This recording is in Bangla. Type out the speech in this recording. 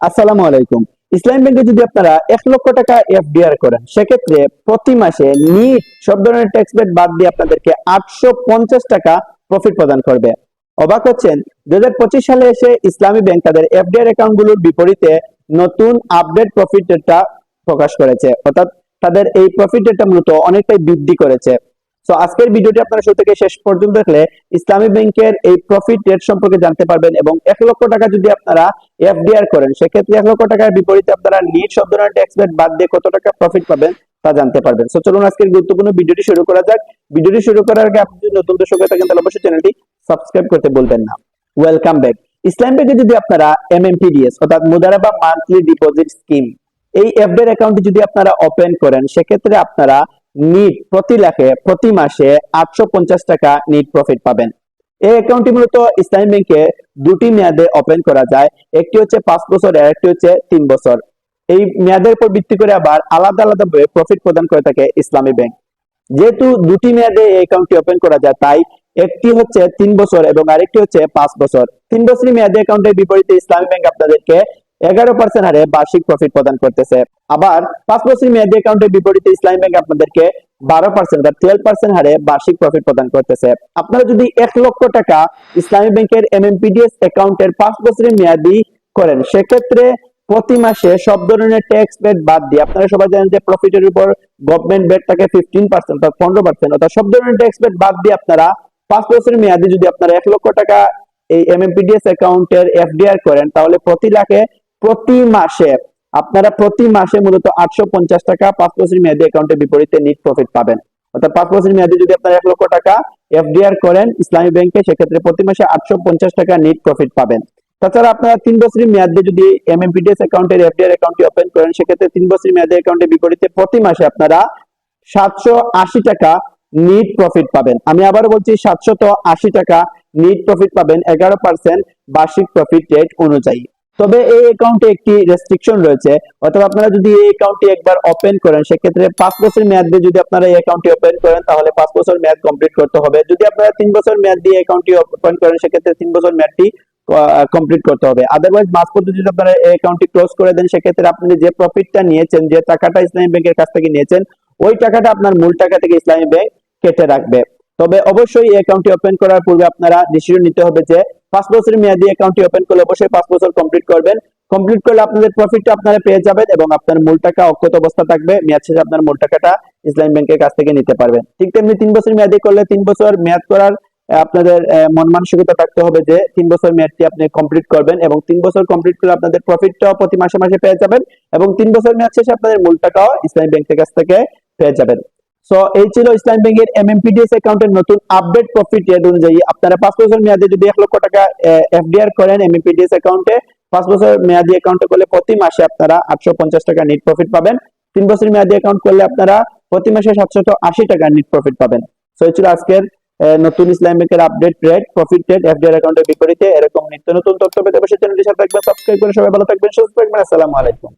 আসসালামু আলাইকুম। ইসলাম ব্যাংকে যদি আপনারা এক লক্ষ টাকা এফডিআর করেন, সেক্ষেত্রে প্রতি মাসে নিট সব ধরনের ট্যাক্স বেড বাদ দিয়ে আপনাদেরকে আটশো পঞ্চাশ টাকা প্রফিট প্রদান করবে। অবাক হচ্ছেন? দু হাজার পঁচিশ সালে এসে ইসলামী ব্যাংক তাদের এফডিআর অ্যাকাউন্টগুলোর বিপরীতে নতুন আপডেট প্রফিট রেটটা প্রকাশ করেছে। অর্থাৎ তাদের এই প্রফিট রেটটা মূলত অনেকটাই বৃদ্ধি করেছে। তো আজকের ভিডিওটি আপনারা শুরু থেকে শেষ পর্যন্ত দেখলে ইসলামী ব্যাংকের এই প্রফিট রেট সম্পর্কে জানতে পারবেন এবং এক লক্ষ টাকা যদি আপনারা এফডিআর করেন, সেক্ষেত্রে এক লক্ষ টাকার বিপরীতে আপনারা নিট শব্দ ট্যাক্স বেড বাদ দিয়ে কত টাকা প্রফিট পাবেন তা জানতে পারবেন। সো চলুন আজকের গুরুত্বপূর্ণ ভিডিওটি শুরু করা যাক। ভিডিওটি শুরু করার আগে আপনি যদি নতুন দর্শক হয়ে থাকেন, তাহলে অবশ্যই চ্যানেলটি সাবস্ক্রাইব করতে বলবেন না। ওয়েলকাম ব্যাক ইসলাম ব্যাংকে যদি আপনারা এমএমপিডিএস অর্থাৎ মুদারাবা মান্থলি ডিপোজিট স্কিম এই এফডিআর অ্যাকাউন্টটি যদি আপনারা ওপেন করেন, সেক্ষেত্রে আপনারা নিট প্রতি লাখে, প্রতি মাসে আটশো পঞ্চাশ টাকা নিট প্রফিট পাবেন। এই অ্যাকাউন্টটি মূলত ইসলামী ব্যাংকে দুটি মেয়াদে ওপেন করা যায়, একটি হচ্ছে পাঁচ বছর আর একটি হচ্ছে তিন বছর। এই মেয়াদের উপর ভিত্তি করে আবার আলাদা আলাদা প্রফিট প্রদান করে থাকে ইসলামী ব্যাংক যেহেতু দুটি মেয়াদে এই অ্যাকাউন্টটি ওপেন করা যায়, তাই একটি হচ্ছে তিন বছর এবং আরেকটি হচ্ছে পাঁচ বছর। তিন বছরই মেয়াদে অ্যাকাউন্টের বিপরীতে ইসলামী ব্যাংক আপনাদেরকে এগারো পার্সেন্ট হারে বার্ষিক প্রফিট প্রদান করতেছে। আবার পাঁচ বছর মেয়াদী অ্যাকাউন্টের বিপরীতে ইসলামী ব্যাংক আপনাদেরকে বারো পার্সেন্ট বা টুয়েলভ পার্সেন্ট হারে বার্ষিক প্রফিট প্রদান করতেছে। আপনারা যদি এক লক্ষ টাকা ইসলামী ব্যাংকের এমএমপিডিএস অ্যাকাউন্টের পাঁচ বছরের মেয়াদি করেন, সেক্ষেত্রে প্রতি মাসে সব ধরনের ট্যাক্স বেড বাদ দিয়ে আপনারা সবাই জানেন যে প্রফিটের উপর গভর্নমেন্ট বেড থাকে ফিফটিন পার্সেন্ট অর্থাৎ পনেরো পার্সেন্ট অর্থাৎ সব ধরনের ট্যাক্স বেড বাদ দিয়ে আপনারা পাঁচ বছরের মেয়াদি যদি আপনারা এক লক্ষ টাকা এই এমএমপিডিএস অ্যাকাউন্টের এফডিআর করেন, তাহলে প্রতি লাখে প্রতি মাসে, আপনারা প্রতি মাসে মূলত আটশো পঞ্চাশ টাকা পাঁচ বছর মেয়াদী অ্যাকাউন্টের বিপরীতে নিট প্রফিট পাবেন। অর্থাৎ পাঁচ বছর মেয়াদী যদি আপনারা এক লক্ষ টাকা এফডিআর করেন ইসলামী ব্যাংকে, সেক্ষেত্রে প্রতি মাসে আটশো পঞ্চাশ টাকা নিট প্রফিট পাবেন। তাছাড়া আপনারা তিন বছরের মেয়াদে যদি এমএমপিডিএস অ্যাকাউন্টের এফডিআর অ্যাকাউন্টটি ওপেন করেন, সেক্ষেত্রে তিন বছরের মেয়াদী অ্যাকাউন্টের বিপরীতে প্রতি মাসে আপনারা সাতশো আশি টাকা নিট প্রফিট পাবেন। আমি আবার বলছি সাতশত আশি টাকা নিট প্রফিট পাবেন, এগারো পার্সেন্ট বার্ষিক প্রফিট রেট অনুযায়ী। তবে এই অ্যাকাউন্টে একটি রেস্ট্রিকশন রয়েছে। অথবা আপনারা যদি এই অ্যাকাউন্টটি একবার ওপেন করেন, সেক্ষেত্রে পাঁচ বছর মেয়াদ দিয়ে যদি আপনারা এই অ্যাকাউন্টটি ওপেন করেন, তাহলে পাঁচ বছর মেয়াদ কমপ্লিট করতে হবে। যদি আপনারা তিন বছর মেয়াদ দিয়ে অ্যাকাউন্টটি ওপেন করেন, সেক্ষেত্রে তিন বছর মেয়াদটি কমপ্লিট করতে হবে। আদারওয়াইজ মাস পদ্ধতি যদি আপনারা এই অ্যাকাউন্টটি ক্লোজ করে দেন, সেক্ষেত্রে আপনি যে প্রফিটটা নিয়েছেন, যে টাকাটা ইসলামী ব্যাংকের কাছ থেকে নিয়েছেন, ওই টাকাটা আপনার মূল টাকা থেকে ইসলামী ব্যাংক কেটে রাখবে। তবে অবশ্যই এই অ্যাকাউন্টটি ওপেন করার পূর্বে আপনারা ডিসিশন নিতে হবে যে পাঁচ বছরের মেয়াদি অ্যাকাউন্টটি ওপেন করলে অবশ্যই পাঁচ বছর কমপ্লিট করবেন। কমপ্লিট করলে আপনাদের প্রফিটটা আপনারা পেয়ে যাবেন এবং আপনার মূল টাকা অক্ষত অবস্থা থাকবে। মেয়াদ শেষে আপনার মূল টাকাটা ইসলামী ব্যাংকের কাছ থেকে নিতে পারবেন। ঠিক তেমনি তিন বছর মেয়াদি করলে তিন বছর মেয়াদ করার আপনাদের মন মানসিকতা থাকতে হবে যে তিন বছর মেয়াদটি আপনি কমপ্লিট করবেন এবং তিন বছর কমপ্লিট করলে আপনাদের প্রফিটটাও প্রতি মাসে মাসে পেয়ে যাবেন এবং তিন বছর মেয়াদ শেষে আপনাদের মূল টাকাও ইসলামী ব্যাংকের কাছ থেকে পেয়ে যাবেন। সো এই ছিল ইসলাম ব্যাংকের এমএমপিডিএস অ্যাকাউন্টের নতুন আপডেট প্রফিট রেট অনুযায়ী। আপনারা পাঁচ বছর মেয়াদে যদি এক লক্ষ টাকা এফডিআর করেন এমএমপিডিএস অ্যাকাউন্টে পাঁচ বছর মেয়াদি অ্যাকাউন্টে করলে প্রতি মাসে আপনারা আটশো পঞ্চাশ টাকা নিট প্রফিট পাবেন। তিন বছর মেয়াদি অ্যাকাউন্ট করলে আপনারা প্রতি মাসে সাতশত আশি টাকা নিট প্রফিট পাবেন। সো এই ছিল আজকের নতুন ইসলাম ব্যাংকের update rate profit rate FDR অ্যাকাউন্টের বিপরীতে। এরকম নিত্য নতুন তথ্য পেতে অবশ্যই চ্যানেলটির সাথে থাকবেন সাবস্ক্রাইব করে সবাই ভালো থাকবেন, সুস্থ থাকবেন। আসসালামু আলাইকুম।